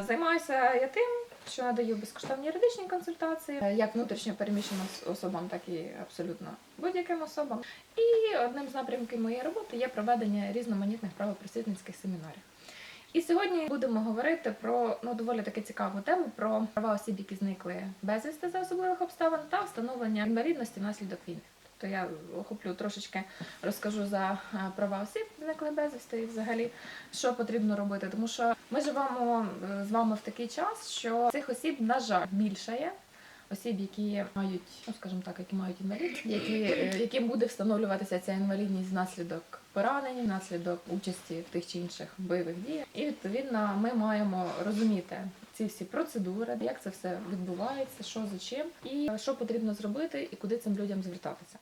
Займаюся я тим, що надаю безкоштовні юридичні консультації, е, як внутрішньо переміщеним особам, так і абсолютно будь-яким особам. І одним з напрямків моєї роботи є проведення різноманітних правопросвітницьких семінарів. І сьогодні будемо говорити про ну доволі таки цікаву тему про права осіб, які зникли безвісти за особливих обставин, та встановлення інвалідності внаслідок війни. Тобто я охоплю трошечки розкажу за е, права осіб, зникли безвісти, і взагалі що потрібно робити. Тому що ми живемо е, з вами в такий час, що цих осіб, на жаль, більше є. Осіб, які мають, ну скажімо так, які мають інвалідність, які, е, яким буде встановлюватися ця інвалідність внаслідок поранень, внаслідок участі в тих чи інших бойових діях. І відповідно ми маємо розуміти ці всі процедури, як це все відбувається, що за чим, і що потрібно зробити, і куди цим людям звертатися.